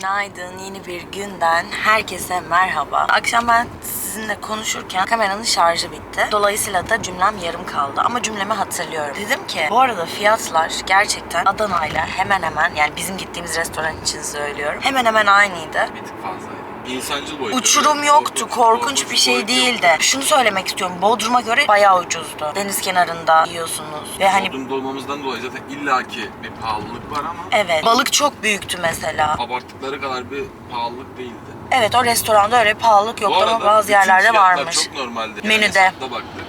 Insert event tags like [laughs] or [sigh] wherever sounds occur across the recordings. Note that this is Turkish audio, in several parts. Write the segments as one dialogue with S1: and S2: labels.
S1: Günaydın. Yeni bir günden herkese merhaba. Akşam ben sizinle konuşurken kameranın şarjı bitti. Dolayısıyla da cümlem yarım kaldı ama cümlemi hatırlıyorum. Dedim ki bu arada fiyatlar gerçekten Adana'yla hemen hemen yani bizim gittiğimiz restoran için söylüyorum. Hemen hemen aynıydı.
S2: Bir tık fazlaydı. İnsancıl boyutu.
S1: Uçurum yoktu, korkunç bir şey değildi. Şunu söylemek istiyorum. Bodrum'a göre bayağı ucuzdu. Deniz kenarında yiyorsunuz ve hani
S2: Bodrum'da olmamızdan dolayı zaten illaki bir pahalılık var ama
S1: evet balık çok büyüktü mesela.
S2: abarttıkları kadar bir pahalılık değildi.
S1: Evet o restoranda öyle pahalılık yoktu ama bazı
S2: bütün
S1: yerlerde
S2: fiyatlar
S1: varmış.
S2: çok normaldi. Yani
S1: Menüde.
S2: hesapta baktık.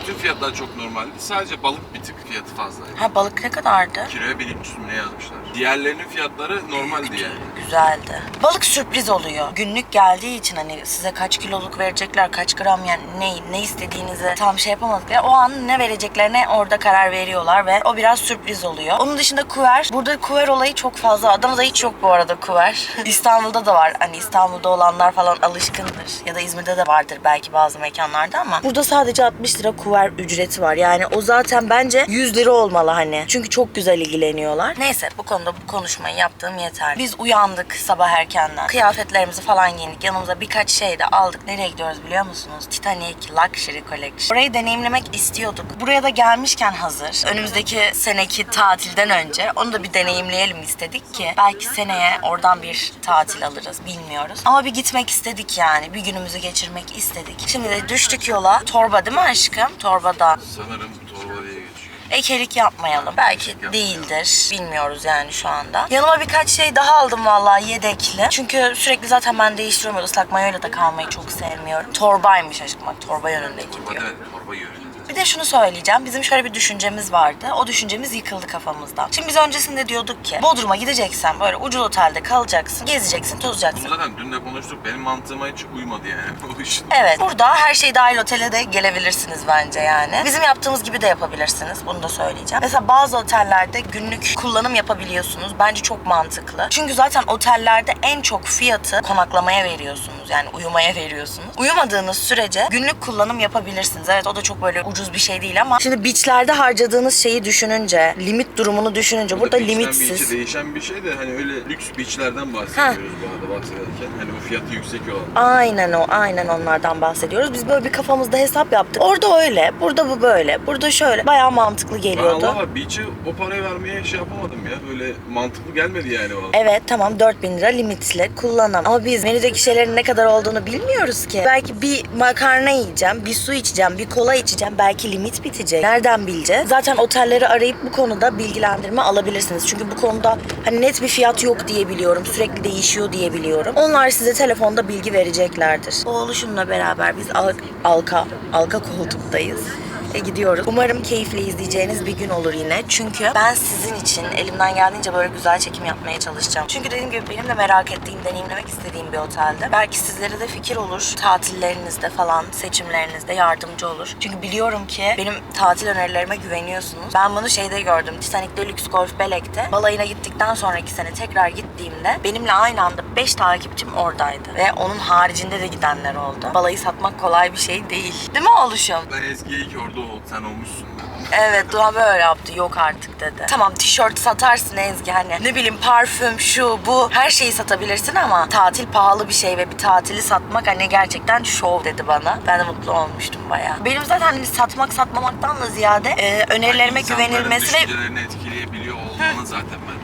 S2: Bütün fiyatlar çok normaldi. Sadece balık bir tık fiyatı fazlaydı.
S1: Ha balık ne kadardı?
S2: Kiloya 1300 mü ne yazmışlar. Diğerlerinin fiyatları normaldi yani.
S1: Güzeldi. Balık sürpriz oluyor. Günlük geldiği için hani size kaç kiloluk verecekler, kaç gram yani ne, ne istediğinizi tam şey yapamadık. Ya o an ne vereceklerine orada karar veriyorlar ve o biraz sürpriz oluyor. Onun dışında kuver. Burada kuver olayı çok fazla. Adana'da hiç yok bu arada kuver. [laughs] İstanbul'da da var. Hani İstanbul'da olanlar falan alışkındır. Ya da İzmir'de de vardır belki bazı mekanlarda ama burada sadece 60 lira kuver ücreti var. Yani o zaten bence 100 lira olmalı hani. Çünkü çok güzel ilgileniyorlar. Neyse bu konuda bu konuşmayı yaptığım yeter. Biz uyandık sabah erkenden. Kıyafetlerimizi falan giyindik. Yanımıza birkaç şey de aldık. Nereye gidiyoruz biliyor musunuz? Titanic Luxury Collection. Orayı deneyimlemek istiyorduk. Buraya da gelmişken hazır. Önümüzdeki seneki tatilden önce onu da bir deneyimleyelim istedik ki belki seneye oradan bir tatil alırız bilmiyoruz. Ama bir gitmek istedik yani. Bir günümüzü geçirmek istedik. Şimdi de düştük yola. Torba değil mi aşkım? Torbada.
S2: Sanırım torba geçiyor.
S1: Ekelik yapmayalım. Belki
S2: yapmayalım.
S1: değildir. Bilmiyoruz yani şu anda. Yanıma birkaç şey daha aldım vallahi yedekli. Çünkü sürekli zaten ben değiştiriyorum. Islak mayoyla da kalmayı çok sevmiyorum. Torbaymış aşkım bak torba yönünde
S2: Torba evet torba yönünde.
S1: Bir de şunu söyleyeceğim. Bizim şöyle bir düşüncemiz vardı. O düşüncemiz yıkıldı kafamızdan. Şimdi biz öncesinde diyorduk ki Bodrum'a gideceksen böyle ucuz otelde kalacaksın, gezeceksin, tozacaksın.
S2: Zaten dün de konuştuk. Benim mantığıma hiç uymadı yani [laughs] bu iş.
S1: Evet. Burada her şey dahil otele de gelebilirsiniz bence yani. Bizim yaptığımız gibi de yapabilirsiniz. Bunu da söyleyeceğim. Mesela bazı otellerde günlük kullanım yapabiliyorsunuz. Bence çok mantıklı. Çünkü zaten otellerde en çok fiyatı konaklamaya veriyorsunuz. Yani uyumaya veriyorsunuz. Uyumadığınız sürece günlük kullanım yapabilirsiniz. Evet o da çok böyle ucuz bir şey değil ama şimdi beachlerde harcadığınız şeyi düşününce, limit durumunu düşününce burada
S2: beach'ten
S1: limitsiz.
S2: değişen bir şey de hani öyle lüks beachlerden bahsediyoruz bu arada bahsederken. Hani o fiyatı yüksek olan.
S1: Aynen o, aynen onlardan bahsediyoruz. Biz böyle bir kafamızda hesap yaptık. Orada öyle, burada bu böyle, burada şöyle. Bayağı mantıklı
S2: Ben
S1: geliyordu.
S2: Var beach'e o parayı vermeye şey yapamadım ya. Böyle mantıklı gelmedi yani o.
S1: Evet tamam 4000 lira limitle kullanalım. Ama biz menüdeki şeylerin ne kadar olduğunu bilmiyoruz ki. Belki bir makarna yiyeceğim, bir su içeceğim, bir kola içeceğim. Belki limit bitecek. Nereden bileceğiz? Zaten otelleri arayıp bu konuda bilgilendirme alabilirsiniz. Çünkü bu konuda hani net bir fiyat yok diye biliyorum. Sürekli değişiyor diye biliyorum. Onlar size telefonda bilgi vereceklerdir. Oğluşumla beraber biz al- alka, alka koltuktayız. Gidiyoruz. Umarım keyifle izleyeceğiniz bir gün olur yine. Çünkü ben sizin için elimden geldiğince böyle güzel çekim yapmaya çalışacağım. Çünkü dediğim gibi benim de merak ettiğim, deneyimlemek istediğim bir otelde. Belki sizlere de fikir olur. Tatillerinizde falan, seçimlerinizde yardımcı olur. Çünkü biliyorum ki benim tatil önerilerime güveniyorsunuz. Ben bunu şeyde gördüm. Titanic Deluxe Golf Belek'te balayına gittikten sonraki sene tekrar gittiğimde benimle aynı anda 5 takipçim oradaydı. Ve onun haricinde de gidenler oldu. Balayı satmak kolay bir şey değil. Değil mi oğluşum?
S2: Ben eskiye ilk ol, sen olmuşsun.
S1: Evet Doğa böyle yaptı yok artık dedi. Tamam tişört satarsın Ezgi hani ne bileyim parfüm şu bu her şeyi satabilirsin ama tatil pahalı bir şey ve bir tatili satmak hani gerçekten şov dedi bana. Ben de mutlu olmuştum bayağı. Benim zaten hani satmak satmamaktan da ziyade e, önerilerime
S2: İnsanların
S1: güvenilmesi ve
S2: düşüncelerini etkileyebiliyor olmanın zaten ben.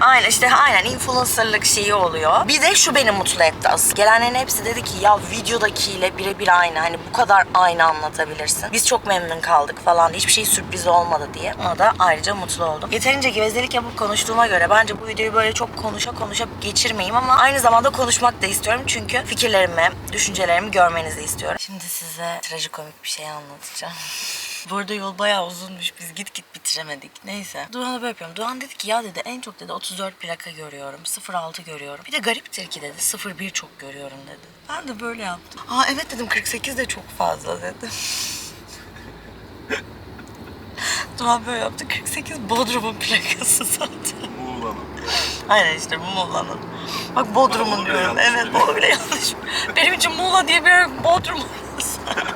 S1: Aynen işte aynen influencerlık şeyi oluyor. Bir de şu beni mutlu etti asıl. Gelenlerin hepsi dedi ki ya videodakiyle birebir aynı. Hani bu kadar aynı anlatabilirsin. Biz çok memnun kaldık falan. Hiçbir şey sürpriz olmadı diye. Ona da ayrıca mutlu oldum. Yeterince gevezelik yapıp konuştuğuma göre bence bu videoyu böyle çok konuşa konuşa geçirmeyeyim ama aynı zamanda konuşmak da istiyorum. Çünkü fikirlerimi, düşüncelerimi görmenizi istiyorum. Şimdi size trajikomik bir şey anlatacağım. [laughs] Bu arada yol bayağı uzunmuş. Biz git git bitiremedik. Neyse. Doğan'a böyle yapıyorum. Doğan dedi ki ya dedi en çok dedi 34 plaka görüyorum. 06 görüyorum. Bir de gariptir ki dedi 01 çok görüyorum dedi. Ben de böyle yaptım. Aa evet dedim 48 de çok fazla dedim. [laughs] Doğan böyle yaptı. 48 Bodrum'un plakası zaten.
S2: Muğla'nın.
S1: Aynen işte Muğla'nın. Bak Bodrum'un diyorum. Evet. Muğla bile yanlış. Benim için Muğla diye bir yer Bodrum olmaz. [laughs]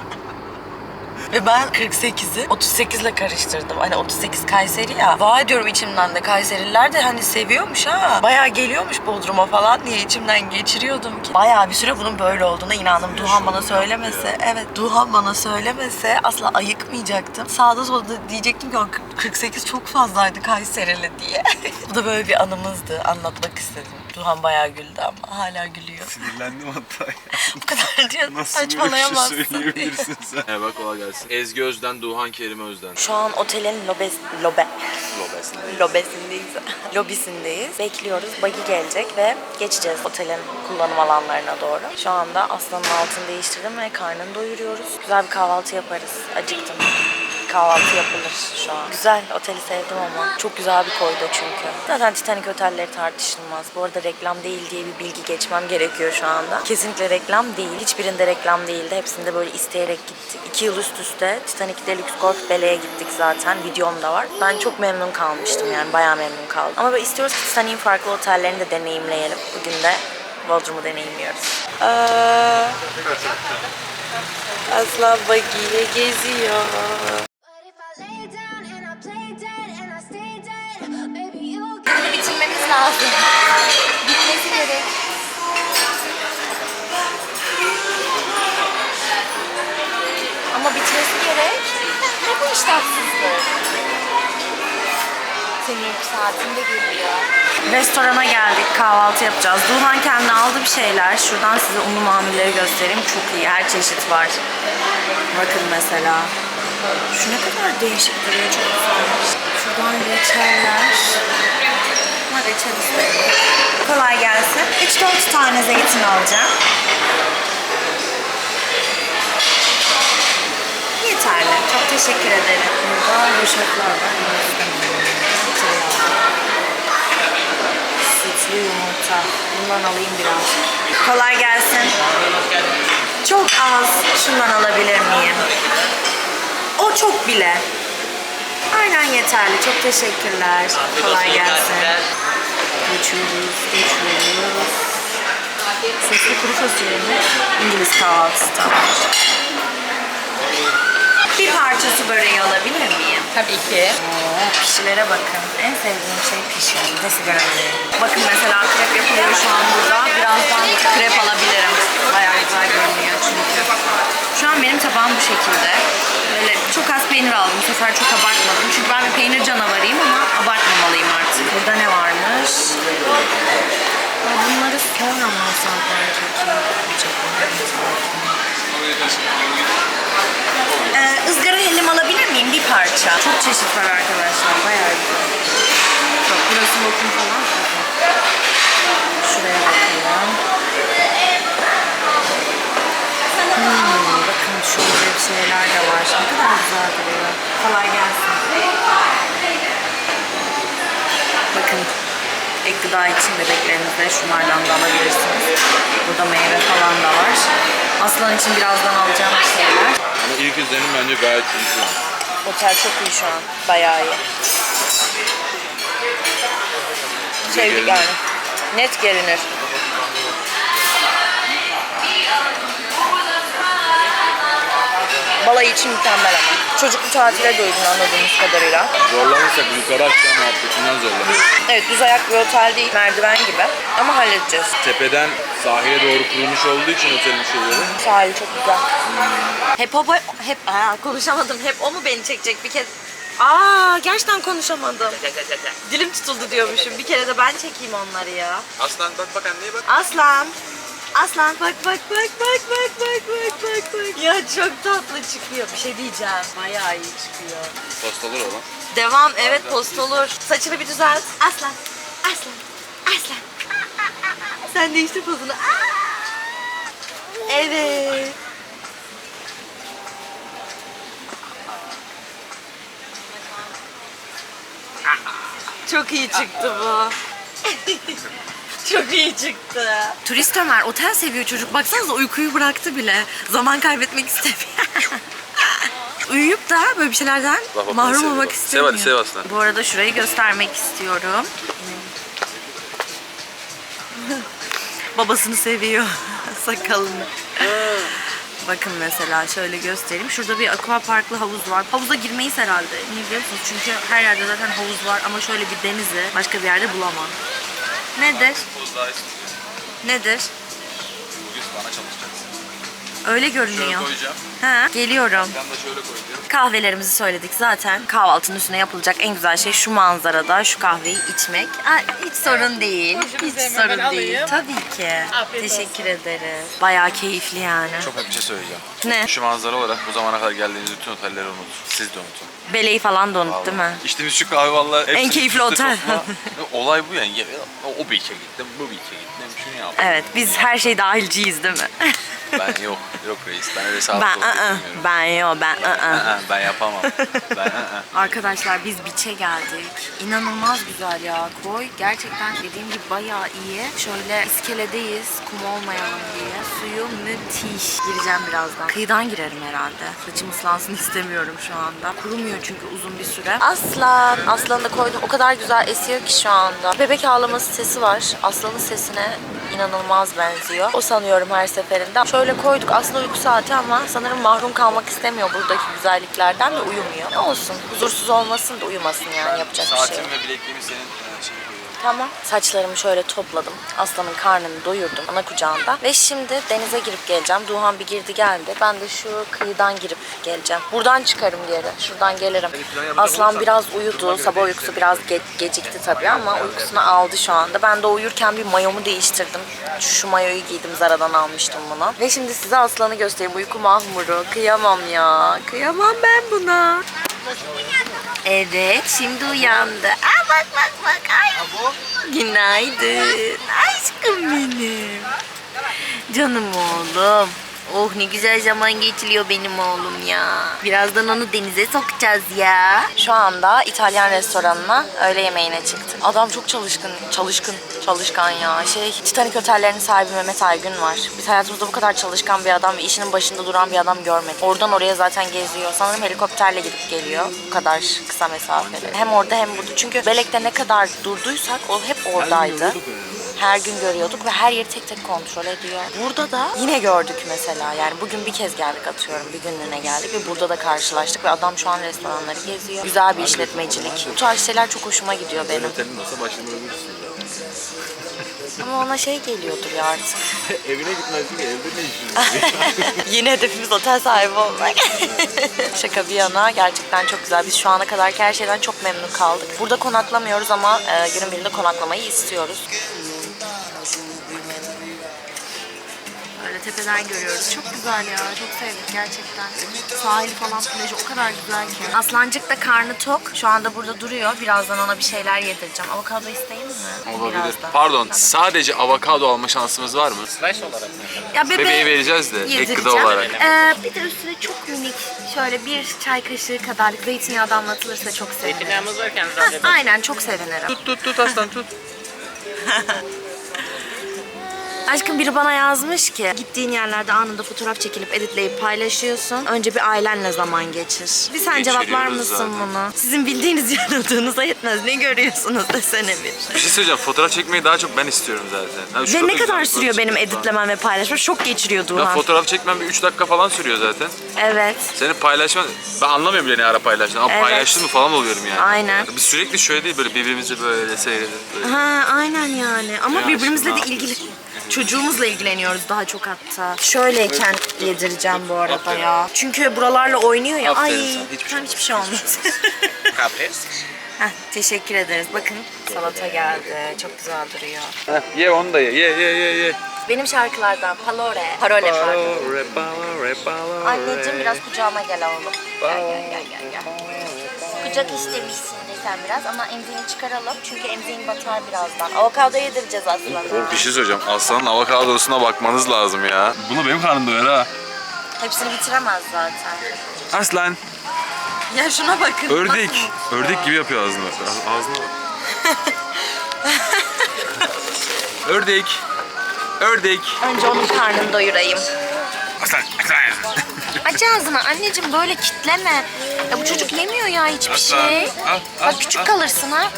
S1: Ve ben 48'i 38 ile karıştırdım. Hani 38 Kayseri ya. Vay diyorum içimden de Kayseriler de hani seviyormuş ha. Bayağı geliyormuş Bodrum'a falan diye içimden geçiriyordum ki. Bayağı bir süre bunun böyle olduğuna inandım. Duhan bana söylemese. Evet Duhan bana söylemese asla ayıkmayacaktım. Sağda solda diyecektim ki "Aa, 48 çok fazlaydı Kayserili diye. [laughs] Bu da böyle bir anımızdı. Anlatmak istedim. Duhan bayağı güldü ama hala gülüyor.
S2: Sinirlendim hatta. [laughs]
S1: Bu kadar diyor.
S2: Nasıl böyle bir şey
S1: Saçmalayamazsın diye.
S2: söyleyebilirsin sen? He bak kolay gelsin. Ezgi Özden, Duhan Kerim Özden.
S1: Şu an otelin lobes, lobe,
S2: Lobesinde.
S1: lobesindeyiz. Lobisindeyiz. Bekliyoruz. Buggy gelecek ve geçeceğiz otelin kullanım alanlarına doğru. Şu anda Aslan'ın altını değiştirdim ve karnını doyuruyoruz. Güzel bir kahvaltı yaparız. Acıktım. Kahvaltı yapılır şu an. Güzel, oteli sevdim ama. Çok güzel bir koydu çünkü. Zaten Titanic otelleri tartışılmaz. Bu arada reklam değil diye bir bilgi geçmem gerekiyor şu anda. Kesinlikle reklam değil. Hiçbirinde reklam değildi. Hepsinde böyle isteyerek gittik. İki yıl üst üste Titanic Deluxe Golf Bele'ye gittik zaten. Videom da var. Ben çok memnun kalmıştım yani. Bayağı memnun kaldım. Ama böyle istiyoruz ki Titanic'in farklı otellerini de deneyimleyelim. Bugün de Bodrum'u deneyimliyoruz. Aa, Aslan bagiyle geziyor.
S3: Lazım. Bitmesi gerek. Ama bitmesi gerek. Ne bu iştahsızlık? Senin saatinde geliyor.
S1: Restorana geldik, kahvaltı yapacağız. Duhan kendine aldı bir şeyler. Şuradan size unlu mamulleri göstereyim. Çok iyi, her çeşit var. Bakın mesela. Şu ne kadar değişik duruyor, çok güzelmiş. Şuradan reçeller. Ama reçel istedim. Kolay gelsin. 3-4 tane zeytin alacağım. Yeterli. Çok teşekkür ederim. Burada yumuşaklar var. Sütlü yumurta. Bundan alayım biraz. Kolay gelsin. Çok az. Şundan alabilir miyim? O çok bile. Aynen yeterli. Çok teşekkürler. Kolay gelsin. Geçiyoruz, geçiyoruz. Soslu kuru fasulye mi? İngiliz kahvaltısı tamam. Bir parçası böreği alabilir miyim?
S3: Tabii ki.
S1: Oo, pişilere bakın. En sevdiğim şey pişi. Ne sigara böreği. Bakın mesela krep yapılıyor şu an burada. Birazdan krep alabilirim. Bayağı güzel görünüyor çünkü. Şu an benim tabağım bu şekilde. Böyle çok az peynir aldım. Bu sefer çok abartmadım. Çünkü ben bir peynir canavarıyım ama abartmamalıyım artık. Burada ne varmış? Bunları sonra mı alsam belki? Ee, ızgara hellim alabilir miyim? Bir parça. Çok çeşit var arkadaşlar. Bayağı güzel. Bak burası lokum falan. Şuraya bakalım. Hmm, bakın şöyle bir şeyler de var. Ne kadar güzel duruyor. Kolay gelsin. Bakın ek gıda için bebeklerinize şunlardan da alabilirsiniz. Burada meyve falan da var. Aslan için birazdan alacağım şeyler.
S2: Ama ilk izlenim bence gayet iyi şu an.
S1: Otel çok iyi şu an. Bayağı iyi. Sevdik
S2: gelinir.
S1: yani. Net gelinir. Balayı için mükemmel ama. Çocuklu tatile de uygun anladığımız kadarıyla.
S2: Zorlanırsak yukarı aşağı muhabbetinden zorlanırız.
S1: Evet düz ayak bir otel değil. Merdiven gibi. Ama halledeceğiz.
S2: Tepeden sahile doğru kurulmuş olduğu için otelin şeyleri.
S1: Sahil çok güzel. Hep o, hep Aa, konuşamadım. Hep o mu beni çekecek bir kez? Aa gerçekten konuşamadım. Dilim tutuldu diyormuşum. Bir kere de ben çekeyim onları ya.
S2: Aslan bak bak anneye bak.
S1: Aslan. Aslan bak bak bak bak bak bak bak bak bak. Ya çok tatlı çıkıyor. Bir şey diyeceğim. Bayağı iyi çıkıyor.
S2: Post olur olan.
S1: Devam evet post olur. Saçını bir düzelt. Aslan. Aslan. Aslan. Sen değiştir pozunu. Evet. Çok iyi çıktı bu. [laughs] Çok iyi çıktı. Turist Ömer otel seviyor çocuk. Baksanıza uykuyu bıraktı bile. Zaman kaybetmek istemiyor. [laughs] Uyuyup da böyle bir şeylerden
S2: bak,
S1: mahrum olmak
S2: bak.
S1: istemiyor.
S2: Sev hadi, sev aslan.
S1: Bu arada şurayı göstermek istiyorum. [laughs] Babasını seviyor. [laughs] Sakalını. Bakın mesela şöyle göstereyim. Şurada bir aqua parklı havuz var. Havuza girmeyiz herhalde. Niye biliyor musunuz? Çünkü her yerde zaten havuz var ama şöyle bir denizi başka bir yerde bulamam. Nedir? Nedir? Öyle
S2: Şöyle
S1: görünüyor.
S2: koyacağım.
S1: Ha, geliyorum.
S2: Ben de şöyle koyacağım.
S1: Kahvelerimizi söyledik zaten. Kahvaltının üstüne yapılacak en güzel şey şu manzarada şu kahveyi içmek. Aa, hiç sorun değil. Hiç sorun değil. Tabii ki. Teşekkür ederiz. Bayağı keyifli yani.
S2: Çok net bir şey söyleyeceğim.
S1: Ne?
S2: Şu manzara olarak bu zamana kadar geldiğiniz bütün otelleri unut. Siz de unutun.
S1: Beleği falan da unut değil mi?
S2: İçtiğimiz şu kahve valla hepsini
S1: En keyifli
S2: üst üste
S1: otel.
S2: topla. [laughs] Olay bu yani. O beach'e gittim, bu beach'e gittim, şunu yaptım.
S1: Evet biz her şey dahilciyiz değil mi?
S2: Ben yok, yok reis. Ben öyle sağlıklı
S1: ben
S2: ben,
S1: ı ı, ben yo ben ı ı.
S2: ben yapamam. Ben ı ı.
S1: Arkadaşlar biz biçe geldik. İnanılmaz güzel ya. Koy gerçekten dediğim gibi bayağı iyi. Şöyle iskeledeyiz kum olmayalım diye. Suyu müthiş. Gireceğim birazdan. Kıyıdan girerim herhalde. Saçım ıslansın [laughs] istemiyorum şu anda. Kurumuyor çünkü uzun bir süre. Aslan. Aslanı da koydum. O kadar güzel esiyor ki şu anda. Bebek ağlaması sesi var. Aslanın sesine inanılmaz benziyor. O sanıyorum her seferinde. Şöyle koyduk aslında uyku saati ama sanırım mahrum kalmak istemiyor buradaki güzelliklerden de uyumuyor. Ne olsun huzursuz olmasın da uyumasın yani yapacak bir şey
S2: Saatim
S1: yok.
S2: ve bilekliğimi senin.
S1: Tamam. Saçlarımı şöyle topladım. Aslanın karnını doyurdum ana kucağında. Ve şimdi denize girip geleceğim. Duhan bir girdi geldi. Ben de şu kıyıdan girip geleceğim. Buradan çıkarım geri. Şuradan gelirim. Aslan biraz uyudu. Sabah uykusu biraz ge- gecikti tabii ama uykusunu aldı şu anda. Ben de uyurken bir mayomu değiştirdim. Şu mayoyu giydim. Zara'dan almıştım bunu. Ve şimdi size Aslan'ı göstereyim. Uyku mahmuru. Kıyamam ya. Kıyamam ben buna. Evet, şimdi uyandı. Aa bak bak bak. Ay. Günaydın. Aşkım benim. Canım oğlum. Oh ne güzel zaman geçiriyor benim oğlum ya. Birazdan onu denize sokacağız ya. Şu anda İtalyan restoranına öğle yemeğine çıktık. Adam çok çalışkın, çalışkın, çalışkan ya. Şey, Titanic otellerinin sahibi Mehmet Aygün var. Biz hayatımızda bu kadar çalışkan bir adam ve işinin başında duran bir adam görmedik. Oradan oraya zaten geziyor. Sanırım helikopterle gidip geliyor. Bu kadar kısa mesafeli. Hem orada hem burada. Çünkü Belek'te ne kadar durduysak o hep oradaydı. Her gün görüyorduk ve her yeri tek tek kontrol ediyor. Burada da yine gördük mesela. Yani bugün bir kez geldik atıyorum. Bir günlüğüne geldik ve burada da karşılaştık ve adam şu an restoranları geziyor. Güzel bir işletmecilik. Bu tarz şeyler çok hoşuma gidiyor benim.
S2: Otelin olsa başını ölürsün [laughs]
S1: Ama ona şey geliyordur ya artık. [laughs]
S2: Evine gitmezsin ki evde ne işin var? [laughs]
S1: Yeni hedefimiz otel sahibi olmak. Şaka bir yana gerçekten çok güzel. Biz şu ana kadar her şeyden çok memnun kaldık. Burada konaklamıyoruz ama e, günün birinde konaklamayı istiyoruz. Tepeden görüyoruz. Çok güzel ya. Çok sevdik gerçekten. Sahil falan plajı o kadar güzel ki. Aslancık da karnı tok. Şu anda burada duruyor. Birazdan ona bir şeyler yedireceğim. Avokado isteyeyim mi?
S2: Olabilir.
S1: Birazdan.
S2: Pardon,
S1: Tabii.
S2: sadece avokado alma şansımız var mı?
S1: Ya bebeğe
S2: Bebeğe vereceğiz de ek gıda olarak.
S1: Ee, bir de üstüne çok minik şöyle bir çay kaşığı kadarlık zeytinyağı damlatılırsa çok sevinirim.
S4: Zeytinyağımız varken
S1: Ha,
S4: zaten
S1: aynen çok sevinirim.
S2: Tut tut tut aslan tut. [laughs]
S1: Aşkım biri bana yazmış ki gittiğin yerlerde anında fotoğraf çekilip editleyip paylaşıyorsun. Önce bir ailenle zaman geçir. Bir sen cevaplar
S2: Geçiriyoruz
S1: mısın
S2: zaten.
S1: bunu? Sizin bildiğiniz [laughs] yer adınıza yetmez. Ne görüyorsunuz desene bir.
S2: Bir şey söyleyeceğim, fotoğraf çekmeyi daha çok ben istiyorum zaten. Ha, şu
S1: Ve ne kadar sürüyor benim editlemem ve paylaşmam? Şok geçiriyor.
S2: Ya
S1: Duhan.
S2: fotoğraf çekmem bir 3 dakika falan sürüyor zaten.
S1: Evet.
S2: Senin paylaşman, ben anlamıyorum bile ne ara paylaştın. Ama
S1: Evet.
S2: paylaştın mı falan oluyorum yani.
S1: Aynen.
S2: Biz sürekli şöyle değil böyle birbirimizi böyle seyredip böyle.
S1: Ha aynen yani. Ama
S2: Ya
S1: birbirimizle
S2: şimdi
S1: de
S2: ne
S1: ilgili çocuğumuzla ilgileniyoruz daha çok hatta. Şöyleyken yedireceğim bu arada
S2: Aferin.
S1: ya. Çünkü buralarla oynuyor ya.
S2: Aferin
S1: Ay
S2: sana, hiçbir şey
S1: tamam, hiçbir şey olmaz.
S4: kapres. [laughs]
S1: Heh, teşekkür ederiz. Bakın salata geldi. Çok güzel duruyor.
S2: ye onu da ye, ye ye ye ye.
S1: Benim şarkılardan Palore. Parole pardon. Anneciğim biraz kucağıma gel oğlum. Gel gel gel gel. gel. Kucak istemişsin sen biraz ama emziğini çıkaralım çünkü emziğin batar birazdan. Avokado yedireceğiz aslında.
S2: Bir şey söyleyeceğim. Aslanın avokadosuna bakmanız lazım ya. Bunu benim karnım doyar ha.
S1: Hepsini bitiremez zaten.
S2: Aslan.
S1: Ya şuna bakın.
S2: Ördek.
S1: Nasıl?
S2: Ördek gibi yapıyor ağzını. Ağ- Ağzına bak. Ördek. Ördek.
S1: Önce onun karnını doyurayım.
S2: Aslan. Aslan.
S1: Aç ağzını anneciğim böyle kitleme. Ya bu çocuk yemiyor ya hiçbir şey.
S2: al, al,
S1: Bak küçük
S2: al.
S1: kalırsın ha.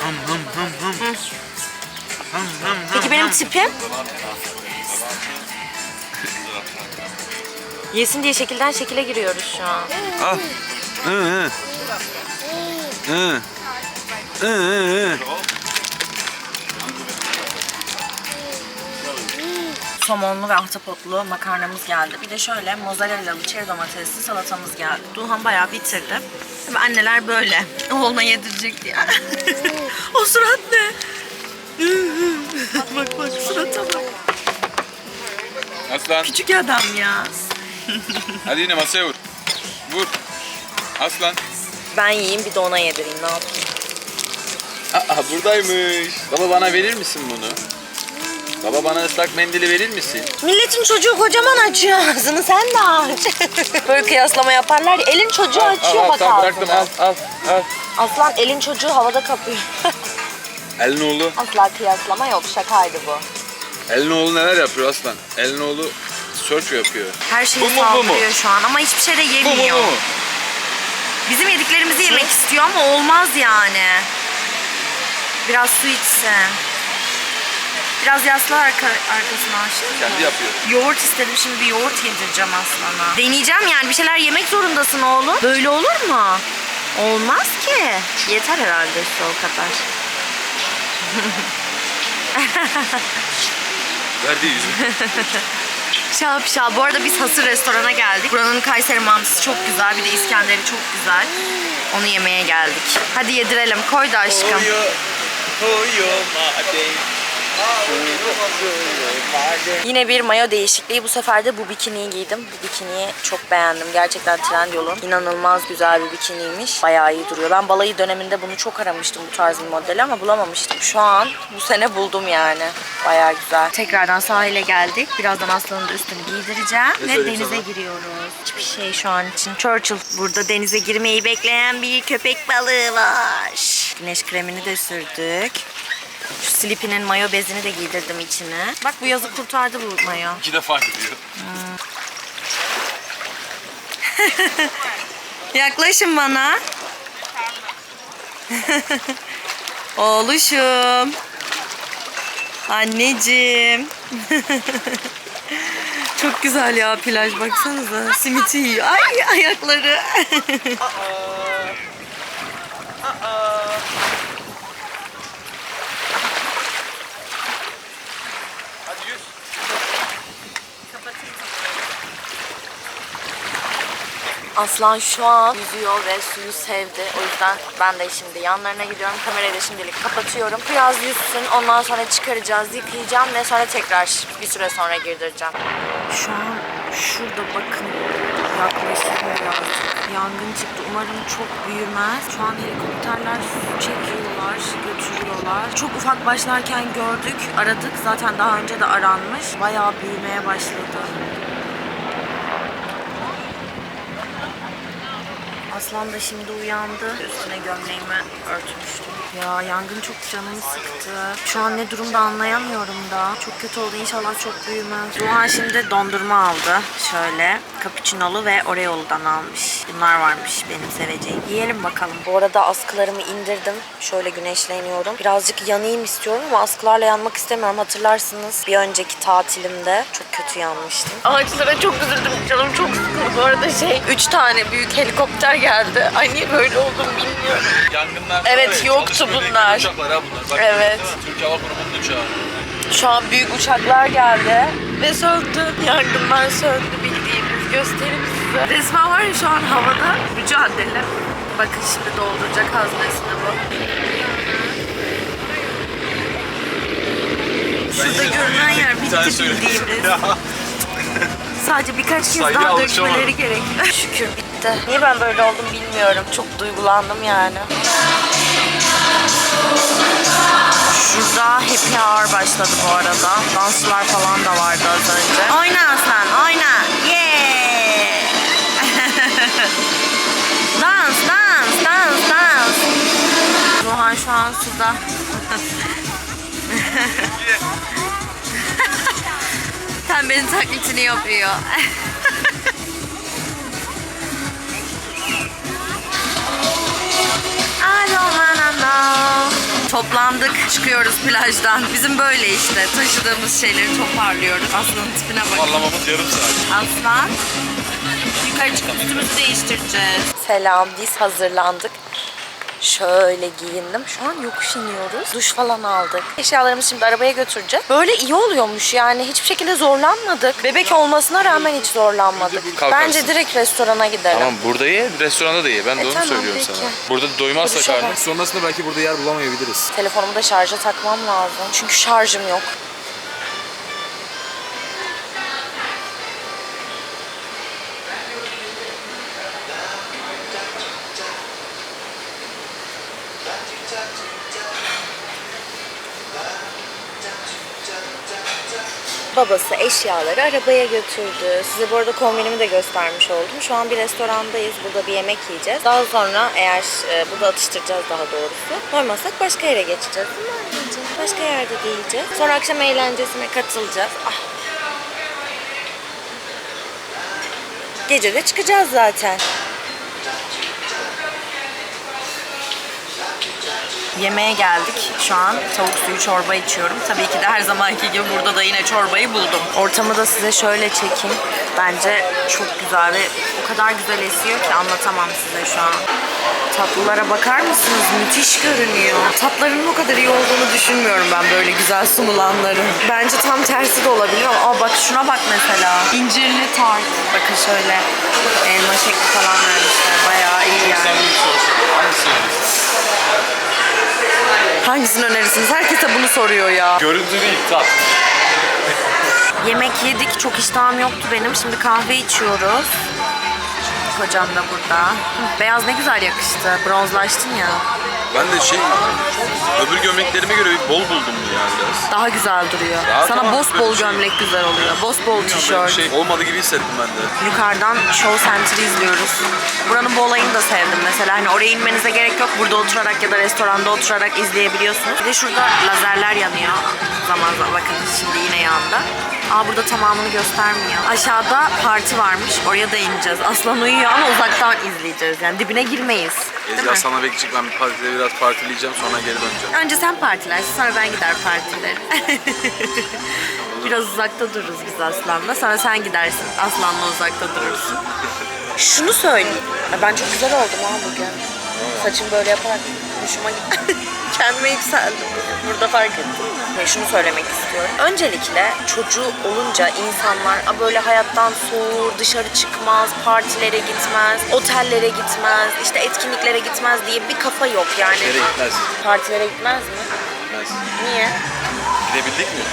S2: Hım hım hım hım. Hım hım hım
S1: Peki benim tipim? Yesin diye şekilden şekile giriyoruz şu an.
S2: Al. Hı hı. Hı. Hı hı hı.
S1: Somonlu ve ahtapotlu makarnamız geldi. Bir de şöyle mozzarella'lı çeri domatesli salatamız geldi. Duhan bayağı bitirdi. Ve anneler böyle. [laughs] Oğluna yedirecek diye. [laughs] o surat ne? [laughs] bak bak surata bak.
S2: Aslan.
S1: Küçük adam ya.
S2: Hadi yine masaya vur. Vur. Aslan.
S1: Ben yiyeyim bir de ona yedireyim ne yapayım.
S2: Aa buradaymış. Baba bana verir misin bunu? Baba bana ıslak mendili verir misin?
S1: Milletin çocuğu kocaman açıyor ağzını sen de aç. [laughs] Böyle kıyaslama yaparlar ya. Elin çocuğu açıyor bak
S2: tamam,
S1: ağzını.
S2: bıraktım al al al.
S1: Aslan elin çocuğu havada kapıyor. [laughs]
S2: Elin oğlu.
S1: Asla kıyaslama yok şakaydı bu.
S2: Elin oğlu neler yapıyor aslan? Elin oğlu surf yapıyor.
S1: Her şeyi
S2: Bu mu, bu mu?
S1: saldırıyor şu an ama hiçbir şey de
S2: Bu mu
S1: yemiyor.
S2: bu mu?
S1: Bizim yediklerimizi yemek istiyor ama olmaz yani. Biraz su içsin. Biraz yasla arka, arkasına aşkım.
S2: Kendi yapıyor.
S1: Yoğurt istedim şimdi bir yoğurt yedireceğim aslana. Deneyeceğim yani bir şeyler yemek zorundasın oğlum. Böyle olur mu? Olmaz ki. Yeter herhalde su o kadar. [laughs]
S2: Verdi yüzünü. [laughs]
S1: Şapşal. Bu arada biz hasır restorana geldik. Buranın Kayseri mantısı çok güzel. Bir de İskender'i çok güzel. Onu yemeye geldik. Hadi yedirelim. Koy da aşkım.
S2: Hoyo, hoyo madem.
S1: Yine bir mayo değişikliği. Bu sefer de bu bikiniyi giydim. Bu bikiniyi çok beğendim. Gerçekten Trendyol'un inanılmaz güzel bir bikiniymiş. Bayağı iyi duruyor. Ben balayı döneminde bunu çok aramıştım bu tarz bir modeli ama bulamamıştım. Şu an bu sene buldum yani. Bayağı güzel. Tekrardan sahile geldik. Birazdan Aslan'ın da üstünü giydireceğim.
S2: Ne
S1: Ve denize
S2: sana?
S1: giriyoruz. Hiçbir şey şu an için. Churchill burada denize girmeyi bekleyen bir köpek balığı var. Güneş kremini de sürdük. Şu Sleepy'nin mayo bezini de giydirdim içine. Bak bu yazı kurtardı bu mayo.
S2: İki defa gidiyor. [laughs]
S1: Yaklaşın bana. [laughs] Oğluşum. Anneciğim. [laughs] Çok güzel ya plaj baksanıza. Simiti yiyor. Ay ayakları. Aslan şu an yüzüyor ve suyu sevdi. O yüzden ben de şimdi yanlarına gidiyorum. Kamerayı da şimdilik kapatıyorum. Biraz yüzsün. Ondan sonra çıkaracağız, yıkayacağım ve sonra tekrar bir süre sonra girdireceğim. Şu an şurada bakın yaklaşık birazcık. Yangın çıktı. Umarım çok büyümez. Şu an helikopterler su çekiyorlar, götürüyorlar. Çok ufak başlarken gördük, aradık. Zaten daha önce de aranmış. Bayağı büyümeye başladı. Aslan da şimdi uyandı. Üstüne gömleğimi örtmüştüm. Ya yangın çok canımı sıktı. Şu an ne durumda anlayamıyorum da. Çok kötü oldu. İnşallah çok büyümez. Ruhan şimdi dondurma aldı. Şöyle cappuccino'lu ve oreo'ludan almış. Bunlar varmış benim seveceğim. Yiyelim bakalım. Bu arada askılarımı indirdim. Şöyle güneşleniyorum. Birazcık yanayım istiyorum ama askılarla yanmak istemiyorum. Hatırlarsınız bir önceki tatilimde çok kötü yanmıştım. Ağaçlara çok üzüldüm. Canım çok sıkıldı. Bu arada şey 3 tane büyük helikopter geldi. Ay niye böyle oldum bilmiyorum.
S2: Yangınlar
S1: Evet, yoktu bunlar.
S2: Uçaklar ha bunlar. Bak,
S1: Evet.
S2: Türk Hava Kurumu'nun uçağı.
S1: Şu an büyük uçaklar geldi. Ve söndü. Yangınlar söndü bildiğimiz. Göstereyim size. Resmen var ya şu an havada mücadele. Bakın şimdi dolduracak haznesini bu. Şurada görünen yer bitti bildiğimiz. Sadece birkaç kez daha dökmeleri gerekiyor. Şükür bitti. Niye ben böyle oldum bilmiyorum. Çok duygulandım yani. Şurada happy hour başladı bu arada. Dansçılar falan da vardı az önce. Oyna Aslan, oyna. Yeah! [laughs] dans, dans, dans, dans. Ruhan şu an suda. [laughs] Pembenin taklitini yapıyor. I don't wanna. Toplandık, çıkıyoruz plajdan. Bizim böyle işte taşıdığımız şeyleri toparlıyoruz. Aslanın tipine bakın.
S2: Anlamamız yarım saat.
S1: Aslan. yukarı çıkıp üstümüzü değiştireceğiz. Selam biz hazırlandık. Şöyle giyindim. Şu an yokuş iniyoruz. Duş falan aldık. Eşyalarımızı şimdi arabaya götüreceğiz. Böyle iyi oluyormuş yani. Hiçbir şekilde zorlanmadık. Bebek olmasına rağmen hiç zorlanmadık.
S2: Kalkarsın.
S1: Bence direkt restorana gidelim.
S2: Tamam burada ye, restoranda da ye. Ben de
S1: E,
S2: onu
S1: tamam,
S2: söylüyorum
S1: peki.
S2: sana. Burada doymazsa karnın.
S1: bak.
S4: Sonrasında belki burada yer bulamayabiliriz.
S1: Telefonumu da şarja takmam lazım. Çünkü şarjım yok. Babası eşyaları arabaya götürdü. Size bu arada kombinimi de göstermiş oldum. Şu an bir restorandayız. Burada bir yemek yiyeceğiz. Daha sonra eğer e, burada atıştıracağız daha doğrusu. Doymazsak başka yere geçeceğiz. Başka yerde de yiyeceğiz. Sonra akşam eğlencesine katılacağız. Ah. Gece de çıkacağız zaten. Yemeğe geldik. Şu an tavuk suyu çorba içiyorum. Tabii ki de her zamanki gibi burada da yine çorbayı buldum. Ortamı da size şöyle çekeyim. Bence çok güzel ve o kadar güzel esiyor ki anlatamam size şu an. Tatlılara bakar mısınız? Müthiş görünüyor. Tatların o kadar iyi olduğunu düşünmüyorum ben böyle güzel sunulanların. Bence tam tersi de olabilir ama aa bak şuna bak mesela. İncirli tart. Bakın şöyle elma şekli falan vermişler. Bayağı iyi yani. Hangisini önerirsiniz? Herkese bunu soruyor ya.
S2: Görüntü değil, tat.
S1: Yemek yedik. Çok iştahım yoktu benim. Şimdi kahve içiyoruz. Kocam da burada. Beyaz ne güzel yakıştı. Bronzlaştın ya.
S4: Ben de şey, öbür gömleklerime göre bir bol buldum ya biraz.
S1: Daha güzel duruyor.
S4: Ya
S1: Sana
S4: tamam,
S1: bos
S4: böyle
S1: bol
S4: bir şey.
S1: gömlek güzel oluyor. Bos bol
S4: Böyle
S1: tişört.
S4: bir şey olmadı gibi hissettim ben de.
S1: Yukarıdan Show Center'ı izliyoruz. Buranın bu olayını da sevdim mesela. Hani oraya inmenize gerek yok. Burada oturarak ya da restoranda oturarak izleyebiliyorsunuz. Bir de şurada lazerler yanıyor. Zaman zaman bakın şimdi yine yandı. Aa burada tamamını göstermiyor. Aşağıda parti varmış. Oraya da ineceğiz. Aslan uyuyor ama uzaktan izleyeceğiz. Yani dibine girmeyiz. Değil mi?
S4: sana bekleyecek ben bir partide biraz partileyeceğim sonra geri döneceğim.
S1: Önce sen partilersin sonra ben gider partilerim. [laughs] Biraz uzakta dururuz biz Aslan'la. Sonra sen gidersin. Aslan'la uzakta durursun. Şunu söyleyeyim. Ben çok güzel oldum ha bugün. Saçım böyle yaparak hoşuma gitti. [laughs] Kendime yükseldim. Burada fark ettin mi? Şunu söylemek istiyorum. Öncelikle çocuğu olunca insanlar "Aa, böyle hayattan soğur, dışarı çıkmaz, partilere gitmez, otellere gitmez, işte etkinliklere gitmez diye bir kafa yok yani.
S4: Nereye gitmez?
S1: Partilere gitmez mi?
S4: Gitmez.
S1: Niye?
S4: Gidebildik mi?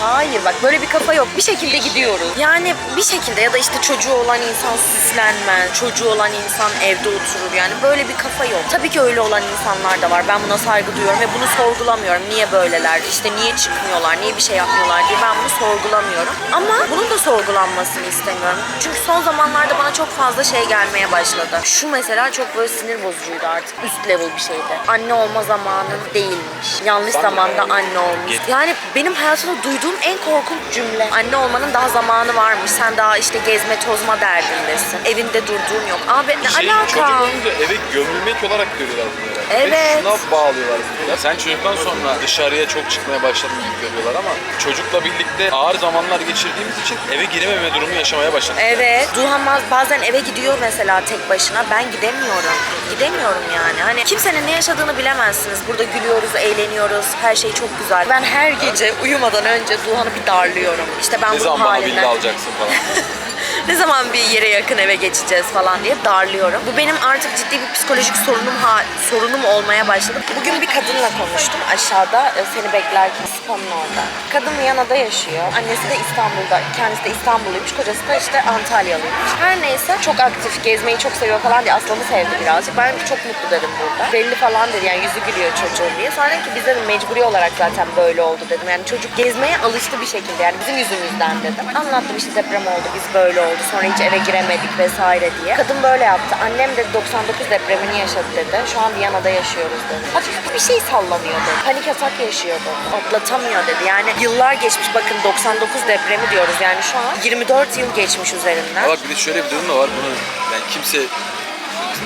S1: Hayır bak böyle bir kafa yok. Bir şekilde gidiyoruz. Yani bir şekilde ya da işte çocuğu olan insan süslenmez. Çocuğu olan insan evde oturur. Yani böyle bir kafa yok. Tabii ki öyle olan insanlar da var. Ben buna saygı duyuyorum ve bunu sorgulamıyorum. Niye böyleler? İşte niye çıkmıyorlar? Niye bir şey yapmıyorlar diye ben bunu sorgulamıyorum. Ama bunun da sorgulanmasını istemiyorum. Çünkü son zamanlarda bana çok fazla şey gelmeye başladı. Şu mesela çok böyle sinir bozucuydu artık. Üst level bir şeydi. Anne olma zamanın değilmiş. Yanlış zamanda anne olmuş. Yani benim hayatımda duyduğum en korkunç cümle. Anne olmanın daha zamanı varmış. Sen daha işte gezme tozma derdindesin. Evinde durduğun yok. Abi ne
S4: Şey,
S1: alaka?
S4: çocuklarını da eve gömülmek olarak görüyorlar bunu
S1: Evet.
S4: Ve şuna bağlıyorlar. Ya sen çocuktan sonra dışarıya çok çıkmaya başladın gibi görüyorlar ama çocukla birlikte ağır zamanlar geçirdiğimiz için eve girememe durumu yaşamaya başladık.
S1: Evet. Duhan baz- bazen eve gidiyor mesela tek başına. Ben gidemiyorum. Gidemiyorum yani. Hani kimsenin ne yaşadığını bilemezsiniz. Burada gülüyoruz, eğleniyoruz. Her şey çok güzel. Ben her gece uyumadan önce Duhan'ı bir darlıyorum. İşte ben
S4: Ne
S1: bunun
S4: zaman bana
S1: halinden...
S4: alacaksın falan. [laughs]
S1: ne zaman bir yere yakın eve geçeceğiz falan diye darlıyorum. Bu benim artık ciddi bir psikolojik sorunum ha, sorunum olmaya başladı. Bugün bir kadınla konuştum aşağıda e, seni beklerken Spa'nın orada. Kadın Viyana'da yaşıyor. Annesi de İstanbul'da. Kendisi de İstanbulluymuş. Kocası da işte Antalyalıymış. Her neyse çok aktif. Gezmeyi çok seviyor falan diye Aslan'ı sevdi birazcık. Ben çok mutlu dedim burada. Belli falan dedi yani yüzü gülüyor çocuğun diye. Sonra ki biz dedim mecburi olarak zaten böyle oldu dedim. Yani çocuk gezmeye alıştı bir şekilde yani bizim yüzümüzden dedim. Anlattım işte deprem oldu biz böyle oldu sonra hiç eve giremedik vesaire diye. Kadın böyle yaptı. Annem de 99 depremini yaşadı dedi. Şu an Viyana'da yaşıyoruz dedi. Hafif bir şey sallanıyor dedi. Panik atak yaşıyor dedi. Atlatamıyor dedi. Yani yıllar geçmiş bakın 99 depremi diyoruz yani şu an 24 yıl geçmiş üzerinden.
S4: Bak bir de şöyle bir durum da var. Bunu yani kimse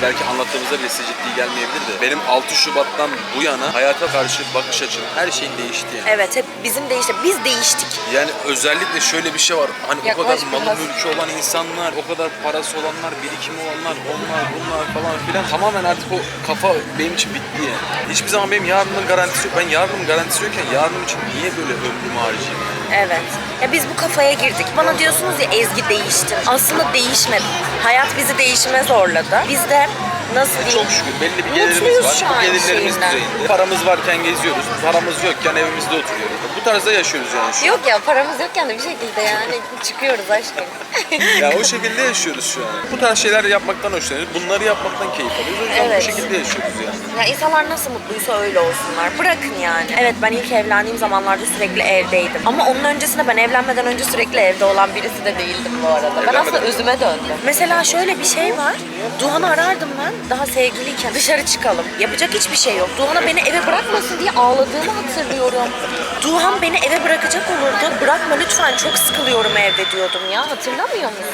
S2: belki anlattığımızda bile size ciddi gelmeyebilir de benim 6 Şubat'tan bu yana hayata karşı bakış açım her şeyin değişti yani.
S1: Evet hep bizim değişti. Biz değiştik.
S2: Yani özellikle şöyle bir şey var. Hani o
S1: Yaklaş
S2: kadar malı
S1: biraz.
S2: mülkü olan insanlar, o kadar parası olanlar, birikimi olanlar, onlar bunlar falan filan. Tamamen artık o kafa benim için bitti yani. Hiçbir zaman benim yarınımın garantisi yok. Ben yarınımın garantisi yokken yarınım için niye böyle ömrümü harcayayım yani?
S1: Evet. Ya biz bu kafaya girdik. Bana diyorsunuz ya Ezgi değiştin. Aslında değişmedim. Hayat bizi değişime zorladı. Biz de nasıl diyeyim?
S2: Çok şükür belli bir gelirimiz
S1: Mutluyuz
S2: var.
S1: şu
S2: Bu
S1: an
S2: gelirlerimiz
S1: şeyinden.
S2: düzeyinde. Paramız varken geziyoruz, paramız yokken evimizde oturuyoruz. Bu tarzda yaşıyoruz yani şu an.
S1: Yok ya paramız yokken de bir şekilde yani çıkıyoruz aşkım. [laughs]
S2: Ya o şekilde yaşıyoruz şu an. Bu tarz şeyler yapmaktan hoşlanıyoruz. Bunları yapmaktan keyif alıyoruz. O yüzden
S1: Evet.
S2: bu şekilde yaşıyoruz yani.
S1: Ya insanlar nasıl mutluysa öyle olsunlar. Bırakın yani. Evet ben ilk evlendiğim zamanlarda sürekli evdeydim. Ama onun öncesinde ben evlenmeden önce sürekli evde olan birisi de değildim bu arada. Ben
S2: Evlenmeden
S1: aslında
S2: önce.
S1: özüme döndüm. Mesela şöyle bir şey var. Duhan'ı arardım ben daha sevgiliyken. Dışarı çıkalım. Yapacak hiçbir şey yok. Duhan'a beni eve bırakmasın diye ağladığımı hatırlıyorum. Duhan beni eve bırakacak olurdu. Bırakma lütfen çok sıkılıyorum evde diyordum ya. Hatırlamıyor musun?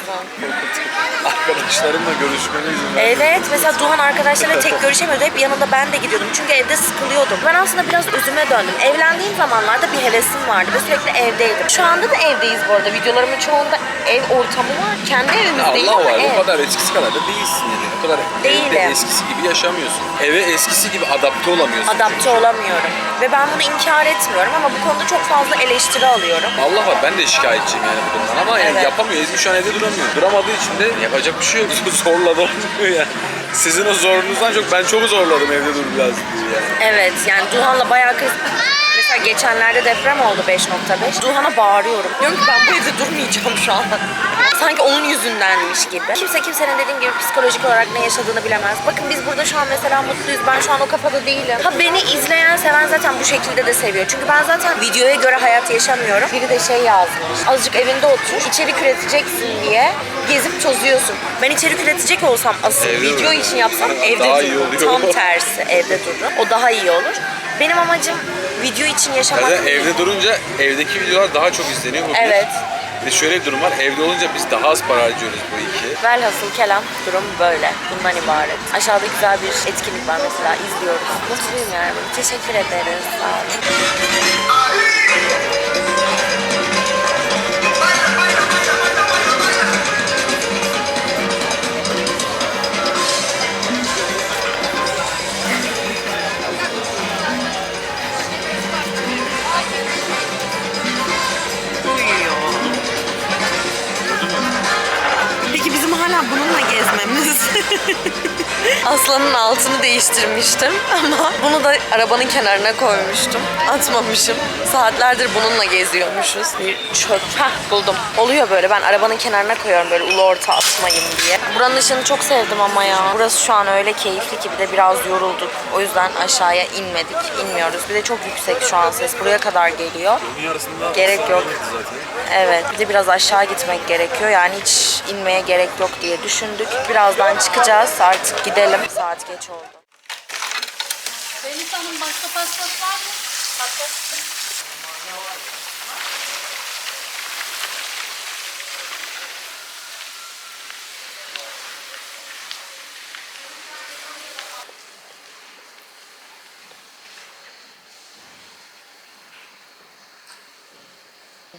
S2: Arkadaşlarımla görüşmeme izin ver.
S1: Evet mesela Duhan arkadaşlarla tek görüşemiyordu. Hep yanında ben de gidiyordum. Çünkü evde sıkılıyordum. Ben aslında biraz özüme döndüm. Evlendiğim zamanlarda bir hevesim vardı ve sürekli evdeydim. Şu anda da evdeyiz bu arada. Videolarımın çoğunda ev ortamı var. Kendi evimiz değil
S2: Allah
S1: ama
S2: var
S1: ev.
S2: o kadar eskisi kadar da değilsin yani. O kadar
S1: Değilim.
S2: evde eskisi gibi yaşamıyorsun. Eve eskisi gibi adapte olamıyorsun.
S1: Adapte olamıyorum. Ve ben bunu inkar etmiyorum ama bu konuda çok fazla eleştiri alıyorum.
S2: Allah var ben de şikayetçiyim yani bu durumdan ama yani
S1: Evet.
S2: yapamıyor. Ezgi şu an evde duramıyor. Duramadığı için de yapacak bir şey yok. [laughs] Zorla da olmuyor yani. Sizin o zorunuzdan çok ben çok zorladım evde dur biraz diye yani.
S1: Evet yani Duhan'la bayağı kız... Geçenlerde deprem oldu 5.5. Duhan'a bağırıyorum. Diyorum ki ben bu evde durmayacağım şu an. [laughs] Sanki onun yüzündenmiş gibi. Kimse kimsenin dediğim gibi psikolojik olarak ne yaşadığını bilemez. Bakın biz burada şu an mesela mutluyuz. Ben şu an o kafada değilim. Ha beni izleyen, seven zaten bu şekilde de seviyor. Çünkü ben zaten videoya göre hayat yaşamıyorum. Biri de şey yazmış. Azıcık evinde otur, içerik üreteceksin diye gezip tozuyorsun. Ben içerik üretecek olsam asıl
S2: Evde
S1: video
S2: dururum.
S1: için yapsam evde
S2: Daha iyi
S1: dururum.
S2: oluyor.
S1: Tam tersi evde dururum. O daha iyi olur. Benim amacım video için yaşamak
S2: Zaten
S1: değil.
S2: evde durunca evdeki videolar daha çok izleniyor. Bu bir.
S1: Evet.
S2: Bir de şöyle bir durum var. Evde olunca biz daha az para harcıyoruz bu iki.
S1: Velhasıl kelam durum böyle. Bundan ibaret. Aşağıda güzel bir etkinlik var mesela izliyoruz. Mutluyum yani. Teşekkür ederiz. Sağ olun. Ha ha ha! Aslanın altını değiştirmiştim ama bunu da arabanın kenarına koymuştum. Atmamışım. Saatlerdir bununla geziyormuşuz. Bir çöp. Heh buldum. Oluyor böyle. Ben arabanın kenarına koyuyorum böyle ulu orta atmayayım diye. Buranın ışığını çok sevdim ama ya. Burası şu an öyle keyifli ki bir de biraz yorulduk. O yüzden aşağıya inmedik. İnmiyoruz. Bir de çok yüksek şu an ses. Buraya kadar geliyor. Gerek yok. Evet, bir de biraz aşağı gitmek gerekiyor. Yani hiç inmeye gerek yok diye düşündük. Birazdan çıkacağız. Artık gidelim. Saat geç oldu.
S5: Deniz Hanım başka paspas var mı?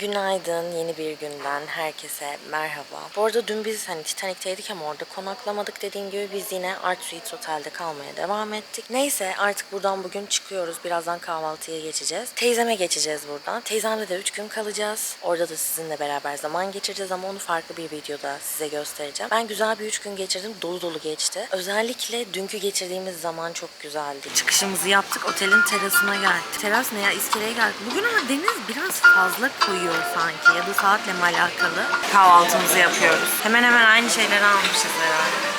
S1: Günaydın, yeni bir günden herkese merhaba. Bu arada dün biz hani Titanik'teydik ama orada konaklamadık dediğim gibi biz yine Art Suites Otel'de kalmaya devam ettik. Neyse artık buradan bugün çıkıyoruz. Birazdan kahvaltıya geçeceğiz. Teyzeme geçeceğiz buradan. Teyzemde de 3 gün kalacağız. Orada da sizinle beraber zaman geçireceğiz ama onu farklı bir videoda size göstereceğim. Ben güzel bir 3 gün geçirdim. Dolu dolu geçti. Özellikle dünkü geçirdiğimiz zaman çok güzeldi. Çıkışımızı yaptık. Otelin terasına geldik. Teras ne ya? İskeleye geldik. Bugün ama deniz biraz fazla koyuyor sanki ya da saatle mi alakalı. Kahvaltımızı yapıyoruz. Hemen hemen aynı şeyleri almışız herhalde.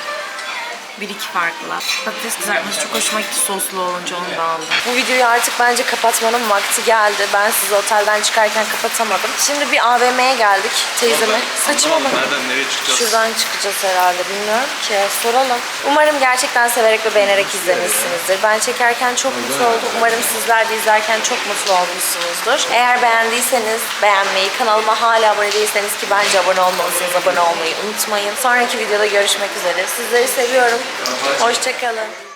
S1: Bir iki farklı. Patates kızartması çok hoşuma gitti soslu olunca onu da aldım. Bu videoyu artık bence kapatmanın vakti geldi. Ben sizi otelden çıkarken kapatamadım. Şimdi bir AVM'ye geldik teyzeme. Saçıma bak.
S2: Nereden nereye çıkacağız?
S1: Şuradan çıkacağız herhalde bilmiyorum ki. Soralım. Umarım gerçekten severek ve beğenerek izlemişsinizdir. Ben çekerken çok mutlu oldum. Umarım sizler de izlerken çok mutlu olmuşsunuzdur. Eğer beğendiyseniz beğenmeyi, kanalıma hala abone değilseniz ki bence abone olmalısınız. Abone olmayı unutmayın. Sonraki videoda görüşmek üzere. Sizleri seviyorum. Hoşçakalın.